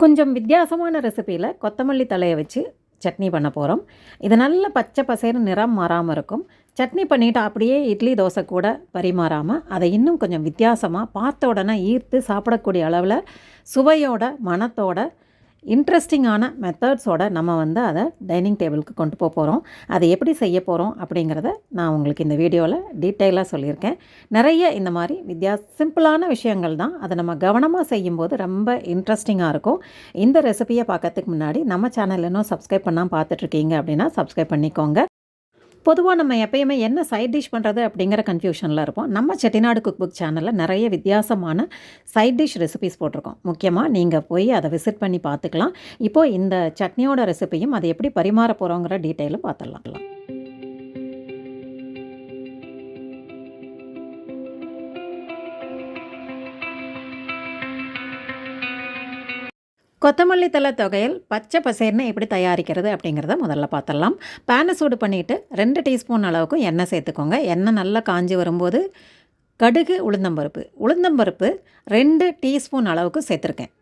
கொஞ்சம் வித்தியாசமான ரெசிப்பியில் கொத்தமல்லி தலையை வச்சு சட்னி பண்ண போகிறோம் இது நல்ல பச்சை பசேர்னு நிறம் மாறாமல் இருக்கும். சட்னி பண்ணிவிட்டு அப்படியே இட்லி தோசை கூட பரிமாறாமல் அதை இன்னும் கொஞ்சம் வித்தியாசமாக பார்த்த உடனே ஈர்த்து சாப்பிடக்கூடிய அளவில் சுவையோட மனத்தோட இன்ட்ரெஸ்டிங்கான மெத்தட்ஸோட நம்ம வந்து அதை டைனிங் டேபிளுக்கு கொண்டு போக போகிறோம் அதை எப்படி செய்ய போகிறோம் அப்படிங்கிறத நான் உங்களுக்கு இந்த வீடியோவில் டீட்டெயிலாக சொல்லியிருக்கேன். நிறைய இந்த மாதிரி வித்யா சிம்பிளான விஷயங்கள் தான். அதை நம்ம கவனமாக செய்யும்போது ரொம்ப இன்ட்ரெஸ்டிங்காக இருக்கும். இந்த ரெசிபியை பார்க்கறதுக்கு முன்னாடி நம்ம சேனல் இன்னும் சப்ஸ்கிரைப் பண்ணால் பார்த்துட்ருக்கீங்க அப்படின்னா சப்ஸ்கிரைப் பண்ணிக்கோங்க. பொதுவாக நம்ம எப்பயுமே என்ன சைட் டிஷ் பண்ணுறது அப்படிங்கிற கன்ஃபியூஷனில் இருப்போம். நம்ம செட்டிநாடு குக் புக் சேனலில் நிறைய வித்தியாசமான சைட் டிஷ் ரெசிபிஸ் போட்டிருக்கோம். முக்கியமாக நீங்கள் போய் அதை விசிட் பண்ணி பார்த்துக்கலாம். இப்போது இந்த சட்னியோட ரெசிபியும் அதை எப்படி பரிமாற போகிறோங்கிற டீட்டெயிலும் பார்த்துடலாம். கொத்தமல்லி தலை தொகையில் பச்சை பசேர்னு எப்படி தயாரிக்கிறது அப்படிங்கிறத முதல்ல பார்த்துடலாம். பேனை சூடு பண்ணிவிட்டு ரெண்டு டீஸ்பூன் அளவுக்கு எண்ணெய் சேர்த்துக்கோங்க. எண்ணெய் நல்லா காஞ்சி வரும்போது கடுகு உளுந்தம்பருப்பு உளுந்தம்பருப்பு ரெண்டு டீஸ்பூன் அளவுக்கு சேர்த்துருக்கேன்.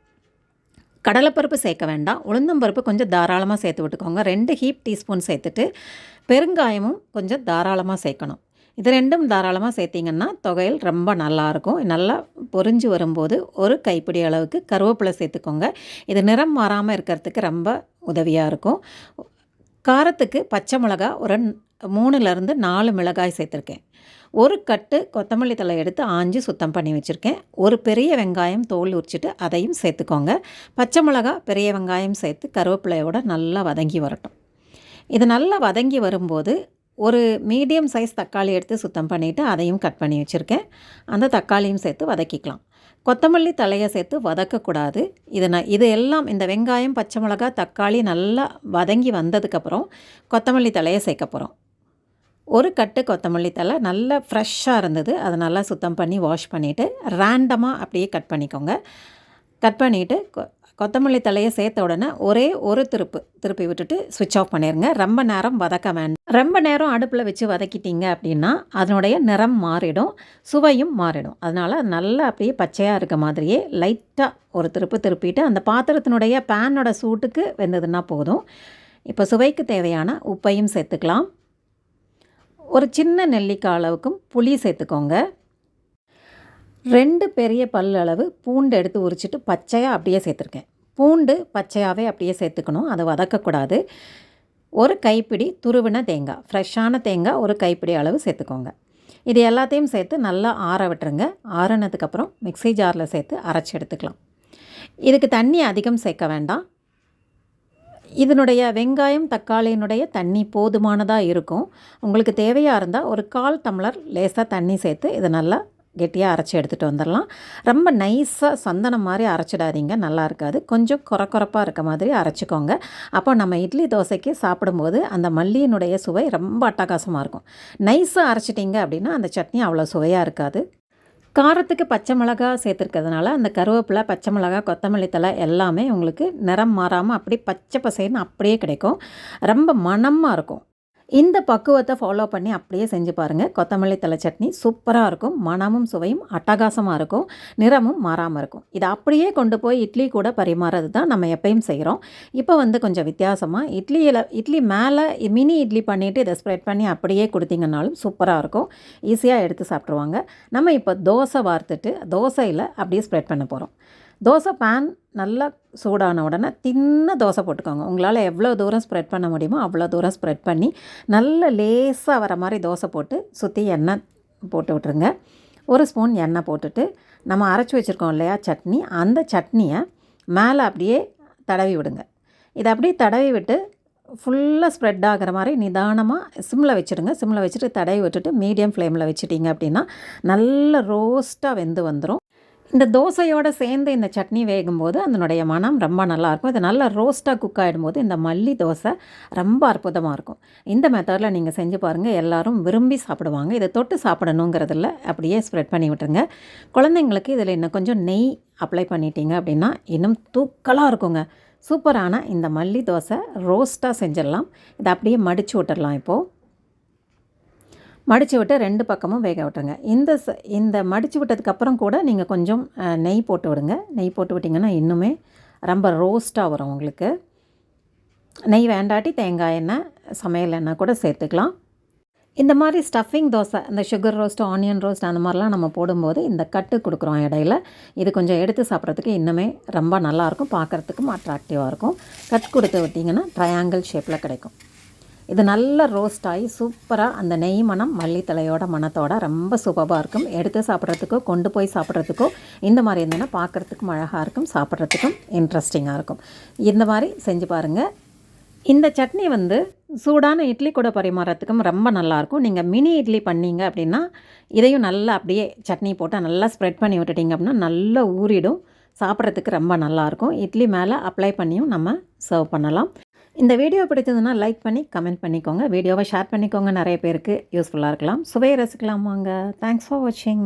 கடலைப்பருப்பு சேர்க்க வேண்டாம். உளுந்தம்பருப்பு கொஞ்சம் தாராளமாக சேர்த்து விட்டுக்கோங்க. ரெண்டு ஹீப் டீஸ்பூன் சேர்த்துட்டு பெருங்காயமும் கொஞ்சம் தாராளமாக சேர்க்கணும். இது ரெண்டும் தாராளமாக சேர்த்திங்கன்னா தொகையில் ரொம்ப நல்லாயிருக்கும். நல்லா பொறிஞ்சு வரும்போது ஒரு கைப்பிடி அளவுக்கு கருவேப்பிலை சேர்த்துக்கோங்க. இது நிறம் மாறாமல் இருக்கிறதுக்கு ரொம்ப உதவியாக இருக்கும். காரத்துக்கு பச்சை மிளகா ஒரு மூணுலேருந்து நாலு மிளகாய் சேர்த்துருக்கேன். ஒரு கட்டு கொத்தமல்லி தலை எடுத்து ஆஞ்சி சுத்தம் பண்ணி வச்சுருக்கேன். ஒரு பெரிய வெங்காயம் தோல் உரிச்சிட்டு அதையும் சேர்த்துக்கோங்க. பச்சை மிளகா பெரிய வெங்காயம் சேர்த்து கருவேப்பிலையோட நல்லா வதங்கி வரட்டும். இது நல்லா வதங்கி வரும்போது ஒரு மீடியம் சைஸ் தக்காளி எடுத்து சுத்தம் பண்ணிவிட்டு அதையும் கட் பண்ணி வச்சுருக்கேன். அந்த தக்காளியும் சேர்த்து வதக்கிக்கலாம். கொத்தமல்லி தலையை சேர்த்து வதக்கக்கூடாது. இது நான் இது எல்லாம் இந்த வெங்காயம் பச்சை மிளகா தக்காளி நல்லா வதங்கி வந்ததுக்கப்புறம் கொத்தமல்லி தலையை சேர்க்க போகிறோம். ஒரு கட்டு கொத்தமல்லி தலை நல்லா ஃப்ரெஷ்ஷாக இருந்தது. அதை நல்லா சுத்தம் பண்ணி வாஷ் பண்ணிவிட்டு ரேண்டமாக அப்படியே கட் பண்ணிக்கோங்க. கட் பண்ணிவிட்டு கொத்தமல்லி தலையை சேர்த்த உடனே ஒரே ஒரு திருப்பு திருப்பி விட்டுட்டு சுவிட்ச் ஆஃப் பண்ணிடுங்க ரொம்ப நேரம் வதக்க வேண்டாம் ரொம்ப நேரம் அடுப்பில் வச்சு வதக்கிட்டீங்க அப்படின்னா அதனுடைய நிறம் மாறிடும் சுவையும் மாறிடும். அதனால் நல்லா அப்படியே பச்சையாக இருக்க மாதிரியே லைட்டாக ஒரு திருப்பு திருப்பிட்டு அந்த பாத்திரத்தினுடைய பேனோட சூட்டுக்கு வெந்ததுன்னா போதும். இப்போ சுவைக்கு தேவையான உப்பையும் சேர்த்துக்கலாம். ஒரு சின்ன நெல்லிக்காய் அளவுக்கும் புளி சேர்த்துக்கோங்க. ரெண்டு பெரிய பல்லளவு பூண்டு எடுத்து உரிச்சிட்டு பச்சையாக அப்படியே சேர்த்துருக்கேன். பூண்டு பச்சையாகவே அப்படியே சேர்த்துக்கணும். அதை வதக்கக்கூடாது. ஒரு கைப்பிடி துருவின தேங்காய் ஃப்ரெஷ்ஷான தேங்காய் ஒரு கைப்பிடி அளவு சேர்த்துக்கோங்க. இது எல்லாத்தையும் சேர்த்து நல்லா ஆற விட்டுருங்க. ஆறுனதுக்கப்புறம் மிக்சி ஜாரில் சேர்த்து அரைச்சி எடுத்துக்கலாம். இதுக்கு தண்ணி அதிகம் சேர்க்க வேண்டாம். இதனுடைய வெங்காயம் தக்காளியினுடைய தண்ணி போதுமானதாக இருக்கும். உங்களுக்கு தேவையாக இருந்தால் ஒரு கால் டம்ளர் லேசாக தண்ணி சேர்த்து இதை நல்லா கெட்டியாக அரைச்சி எடுத்துகிட்டு வந்துடலாம் ரொம்ப நைஸாக சந்தனம் மாதிரி அரைச்சிடாதீங்க. நல்லா இருக்காது. கொஞ்சம் குறக்குறப்பாக இருக்க மாதிரி அரைச்சிக்கோங்க. அப்போ நம்ம இட்லி தோசைக்கு சாப்பிடும்போது அந்த மல்லியினுடைய சுவை ரொம்ப அட்டகாசமாக இருக்கும். நைஸாக அரைச்சிட்டிங்க அப்படின்னா அந்த சட்னி அவ்வளோ சுவையாக இருக்காது. காரத்துக்கு பச்சை மிளகா சேர்த்துருக்கிறதுனால அந்த கருவேப்பிலை பச்சை மிளகா கொத்தமல்லி தலை எல்லாமே உங்களுக்கு நிறம் மாறாமல் அப்படி பச்சை பசைன்னு அப்படியே கிடைக்கும். ரொம்ப மணமாக இருக்கும். இந்த பக்குவத்தை ஃபாலோ பண்ணி அப்படியே செஞ்சு பாருங்கள் கொத்தமல்லி தலை சட்னி சூப்பராக இருக்கும். மனமும் சுவையும் அட்டகாசமாக இருக்கும். நிறமும் மாறாமல் இருக்கும். இதை அப்படியே கொண்டு போய் இட்லி கூட பரிமாறது தான் நம்ம எப்பயும் செய்கிறோம் இப்போ வந்து கொஞ்சம் வித்தியாசமாக இட்லியில் இட்லி மேலே மினி இட்லி பண்ணிவிட்டு இதை ஸ்ப்ரெட் பண்ணி அப்படியே கொடுத்தீங்கன்னாலும் சூப்பராக இருக்கும். ஈஸியாக எடுத்து சாப்பிட்ருவாங்க நம்ம இப்போ தோசை வார்த்துட்டு தோசையில் அப்படியே ஸ்ப்ரெட் பண்ண போகிறோம் தோசை பேன் நல்லா சூடான உடனே தின்ன தோசை போட்டுக்கோங்க. உங்களால் எவ்வளோ தூரம் ஸ்ப்ரெட் பண்ண முடியுமோ அவ்வளோ தூரம் ஸ்ப்ரெட் பண்ணி நல்ல லேசாக வர மாதிரி தோசை போட்டு சுற்றி எண்ணெய் போட்டு விட்ருங்க ஒரு ஸ்பூன் எண்ணெய் போட்டுட்டு நம்ம அரைச்சி வச்சுருக்கோம் இல்லையா சட்னி அந்த சட்னியை மேலே அப்படியே தடவி விடுங்க. இதை அப்படியே தடவி விட்டு ஃபுல்லாக ஸ்ப்ரெட் ஆகிற மாதிரி நிதானமாக சிம்மில் வச்சுடுங்க சிம்மில் வச்சுட்டு தடவி விட்டுட்டு மீடியம் ஃப்ளேமில் வச்சுட்டிங்க அப்படின்னா நல்ல ரோஸ்ட்டாக வெந்து வந்துடும் இந்த தோசையோடு சேர்ந்து இந்த சட்னி வேகும்போது அதனுடைய மனம் ரொம்ப நல்லாயிருக்கும். இது நல்லா ரோஸ்ட்டாக குக் ஆகிடும்போது இந்த மல்லி தோசை ரொம்ப அற்புதமாக இருக்கும். இந்த மெத்தடில் நீங்கள் செஞ்சு பாருங்கள் எல்லோரும் விரும்பி சாப்பிடுவாங்க. இதை தொட்டு சாப்பிடணுங்கிறதில்ல அப்படியே ஸ்ப்ரெட் பண்ணி விட்டுருங்க. குழந்தைங்களுக்கு இதில் இன்னும் கொஞ்சம் நெய் அப்ளை பண்ணிட்டீங்க அப்படின்னா இன்னும் தூக்கலாக இருக்குங்க. சூப்பரான இந்த மல்லி தோசை ரோஸ்ட்டாக செஞ்சிடலாம். இதை அப்படியே மடித்து விட்டுடலாம் இப்போது மடித்து விட்டு ரெண்டு பக்கமும் வேக விட்டுருங்க. இந்த ச இந்த மடித்து விட்டதுக்கப்புறம் கூட நீங்கள் கொஞ்சம் நெய் போட்டு விடுங்க. நெய் போட்டு விட்டிங்கன்னா இன்னுமே ரொம்ப ரோஸ்ட்டாக வரும் உங்களுக்கு. நெய் வேண்டாட்டி தேங்காய் எண்ணெய் சமையல் எண்ணெய் கூட சேர்த்துக்கலாம். இந்த மாதிரி ஸ்டஃபிங் தோசை இந்த சுகர் ரோஸ்ட் ஆனியன் ரோஸ்ட் அந்த மாதிரிலாம் நம்ம போடும்போது இந்த கட்டு கொடுக்குறோம் இடையில. இது கொஞ்சம் எடுத்து சாப்பிட்றதுக்கு இன்னுமே ரொம்ப நல்லாயிருக்கும் பார்க்குறதுக்கும் அட்ராக்டிவாக இருக்கும். கட் கொடுத்து விட்டிங்கன்னா ட்ரையாங்கிள் ஷேப்பில் கிடைக்கும். இது நல்லா ரோஸ்ட் ஆகி சூப்பராக அந்த நெய் மணம் மல்லித்தலையோட மணத்தோட ரொம்ப சூப்பராக இருக்கும். எடுத்து சாப்பிட்றதுக்கோ கொண்டு போய் சாப்பிட்றதுக்கோ இந்த மாதிரி இருந்ததுன்னா பார்க்குறதுக்கும் அழகாக இருக்கும் சாப்பிட்றதுக்கும் இன்ட்ரெஸ்டிங்காக இருக்கும். இந்த மாதிரி செஞ்சு பாருங்கள் இந்த சட்னி வந்து சூடான இட்லி கூட பரிமாறத்துக்கும் ரொம்ப நல்லாயிருக்கும் நீங்கள் மினி இட்லி பண்ணீங்க அப்படின்னா இதையும் நல்லா அப்படியே சட்னி போட்டு நல்லா ஸ்ப்ரெட் பண்ணி விட்டுட்டீங்க அப்படின்னா நல்லா ஊறிடும். சாப்பிட்றதுக்கு ரொம்ப நல்லாயிருக்கும் இட்லி மேலே அப்ளை பண்ணியும் நம்ம சர்வ் பண்ணலாம். இந்த வீடியோ பிடிச்சதுன்னா லைக் பண்ணி கமெண்ட் பண்ணிக்கோங்க. வீடியோவை ஷேர் பண்ணிக்கோங்க. நிறைய பேருக்கு யூஸ்ஃபுல்லாக இருக்கலாம். சுவையை ரசிக்கலாம் வாங்க தேங்க்ஸ் ஃபார் வாட்சிங்